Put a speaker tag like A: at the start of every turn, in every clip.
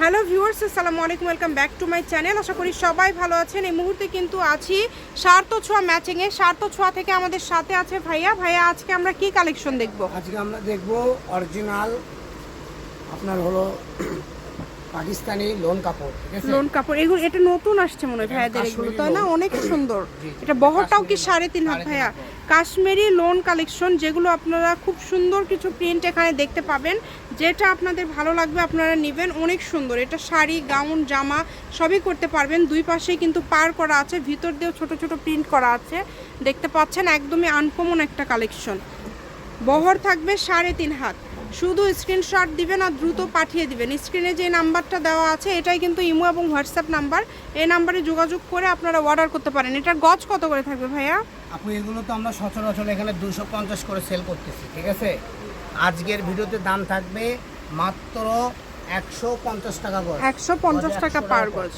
A: Hello viewers, আসসালামু আলাইকুম, welcome back to my channel. আশা করি সবাই ভালো আছেন। এই মুহূর্তে কিন্তু আছি সার্থ ছোঁয়া ম্যাচিংয়ে। সার্থ ছোঁয়া থেকে আমাদের সাথে আছে ভাইয়া। ভাইয়া, আজকে আমরা কি কালেকশন দেখব?
B: আজকে আমরা দেখব অরিজিনাল আপনার হলো পাকিস্তানি লোন কাপড়
A: লোন কাপড় এগুলো এটা নতুন আসছে মনে হয় ভাইয়াদের এগুলো তাই না? অনেক সুন্দর। এটা বহরটাও কি সাড়ে তিন হাত ভাইয়া? কাশ্মীরি লোন কালেকশন যেগুলো আপনারা খুব সুন্দর কিছু প্রিন্ট এখানে দেখতে পাবেন যেটা আপনাদের ভালো লাগবে আপনারা নেবেন অনেক সুন্দর। এটা শাড়ি গাউন জামা সবই করতে পারবেন। দুই পাশেই কিন্তু পার করা আছে ভিতর দিয়েও ছোট ছোট প্রিন্ট করা আছে। দেখতে পাচ্ছেন একদমই আনকমন একটা কালেকশন। বহর থাকবে সাড়ে তিন হাত। শুধু স্ক্রিনশট দিবেন আর দ্রুত পাঠিয়ে দিবেন। স্ক্রিনে যে নাম্বারটা দেওয়া আছে এটাই কিন্তু ইমো এবং হোয়াটসঅ্যাপ নাম্বার। এই নাম্বারে যোগাযোগ করে আপনারা অর্ডার করতে পারেন। এটার গজ কত করে থাকবে ভাইয়া?
B: আপু এগুলো তো আমরা সচরাচর এখানে দুশো পঞ্চাশ করে সেল করতেছি ঠিক আছে? আজকের ভিডিওতে দাম থাকবে মাত্র একশো পঞ্চাশ টাকা করে
A: একশো পঞ্চাশ টাকা পার গজ।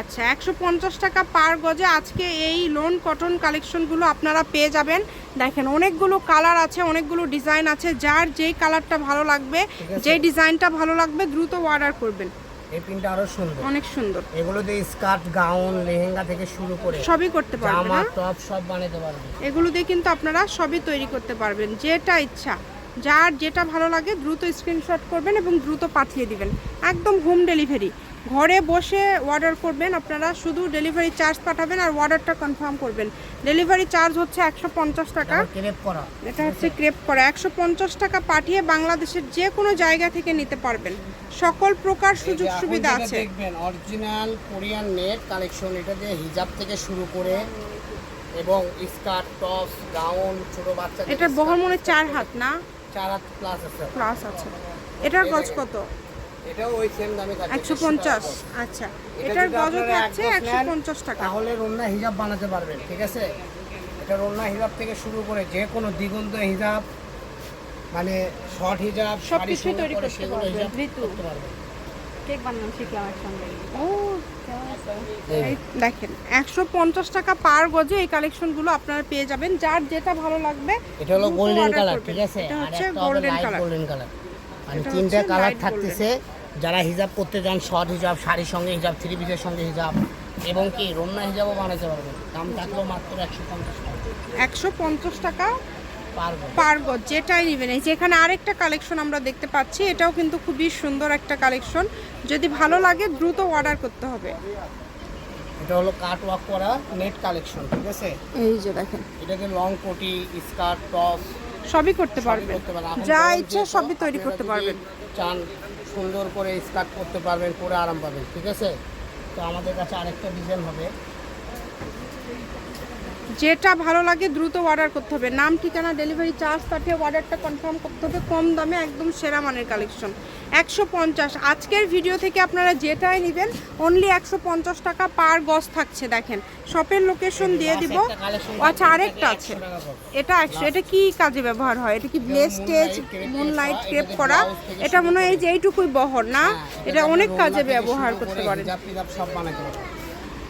A: আচ্ছা একশো পঞ্চাশ টাকা পার গজে আজকে এই লোন কটন কালেকশনগুলো আপনারা পেয়ে যাবেন। দেখেন অনেকগুলো কালার আছে অনেকগুলো ডিজাইন আছে যার যেই কালারটা ভালো লাগবে। যেই ডিজাইনটা ভালো লাগবে দ্রুত অর্ডার করবেন।
B: এই প্রিন্টটা আরও সুন্দর।
A: অনেক সুন্দর।
B: এগুলো দিয়ে স্কার্ট গাউন লেহেঙ্গা থেকে শুরু করে
A: সবই করতে পারবেন
B: জামা
A: হ্যাঁ?
B: টপ সব বানাতে
A: এগুলো দিয়ে কিন্তু আপনারা সবই তৈরি করতে পারবেন যেটা ইচ্ছা। যার যেটা ভালো লাগে দ্রুত স্ক্রিনশট করবেন এবং দ্রুত পাঠিয়ে দিবেন। একদম হোম ডেলিভারি ঘরে বসে অর্ডার করবেন আপনারা শুধু ডেলিভারি চার্জ পাঠাবেন আর অর্ডারটা কনফার্ম করবেন। ডেলিভারি চার্জ হচ্ছে একশো পঞ্চাশ টাকা। এটা হচ্ছে ক্রেপ করা। একশো পঞ্চাশ টাকা পাঠিয়ে বাংলাদেশের যে কোনো জায়গা থেকে নিতে পারবেন। সকল প্রকার সুযোগ সুবিধা আছে।
B: দেখবেন অরিজিনাল কোরিয়ান নেট কালেকশন এটা দিয়ে হিজাব থেকে শুরু করে এবং স্কার্ট টপ গাউন ছোট বাচ্চা
A: এটা বহর মনে চার হাত না?
B: চার হাত প্লাস আছে।
A: প্লাস আছে। এটার গজ কত?
B: এটাও ওই সেম দামে
A: একশো
B: 150
A: পঞ্চাশ আচ্ছা। এটার থাকছে
B: গজ
A: পঞ্চাশ টাকা।
B: তাহলে রন্না হিজাব বানাতে পারবেন ঠিক আছে? এটা রন্না হিজাব থেকে শুরু করে যে কোনো দিগন্ত হিজাব মানে শর্ট হিজাব
A: সব কিছুই তৈরি করতে পারবেন।
C: কেক বানানো শিখলাম একসঙ্গে।
A: ও দেখেন একশো পঞ্চাশ টাকা পার গজে এই কালেকশনগুলো আপনারা পেয়ে যাবেন। যার যেটা ভালো লাগবে
B: এটা হলো গোল্ডেন কালার ঠিক আছে?
A: এটা হচ্ছে golden
B: light
A: colour
B: golden colour মানে তিনটা কালার থাকতেছে। যারা হিজাব করতে যান শর্ট হিজাব শাড়ির সঙ্গে হিজাব থ্রি পিসের সঙ্গে হিজাব এবং কি রন্না হিজাবও বানাতে পারবেন। দাম থাকলেও মাত্র একশো পঞ্চাশ টাকা।
A: একশো পঞ্চাশ টাকা
B: পারব
A: পার যেটাই নেবেন। এই যে এখানে আরেকটা কালেকশন আমরা দেখতে পাচ্ছি এটাও কিন্তু খুবই সুন্দর একটা কালেকশন যদি ভালো লাগে দ্রুত অর্ডার করতে হবে।
B: এটা হলো কাট ওয়ার্ক করা নেট কালেকশন ঠিক আছে?
A: এই যে দেখেন।
B: এটাতে লং কোটি স্কার্ট টপ
A: সবই করতে পারবেন।
B: করতে পারবেন।
A: যা ইচ্ছা সবই তৈরি করতে পারবেন।
B: চান সুন্দর করে স্কার্ট করতে পারবেন পরে আরাম পাবেন ঠিক আছে? তো আমাদের কাছে আরেকটা ডিজাইন হবে।
A: যেটা ভালো লাগে দ্রুত অর্ডার করতে হবে। নাম ঠিকানা ডেলিভারি চার্জ পাঠিয়ে অর্ডারটা কনফার্ম করতে হবে। কম দামে একদম সেরা মানের কালেকশন একশো পঞ্চাশ। আজকের ভিডিও থেকে আপনারা যেটাই নেবেন অনলি একশো পঞ্চাশ টাকা পার গজ থাকছে দেখেন। শপের লোকেশন দিয়ে দিব। আচ্ছা আরেকটা আছে।
B: 100 টাকা করে।
A: এটা একশো এটা কি কাজে ব্যবহার হয়? এটা কি
B: crepe
A: মুন লাইট
B: করা,
A: ক্রেপ করা এটা মনে হয় এই যে এইটুকুই বহর না?
B: হ্যাঁ,
A: এটা অনেক কাজে ব্যবহার করতে
B: করে
A: পারেন।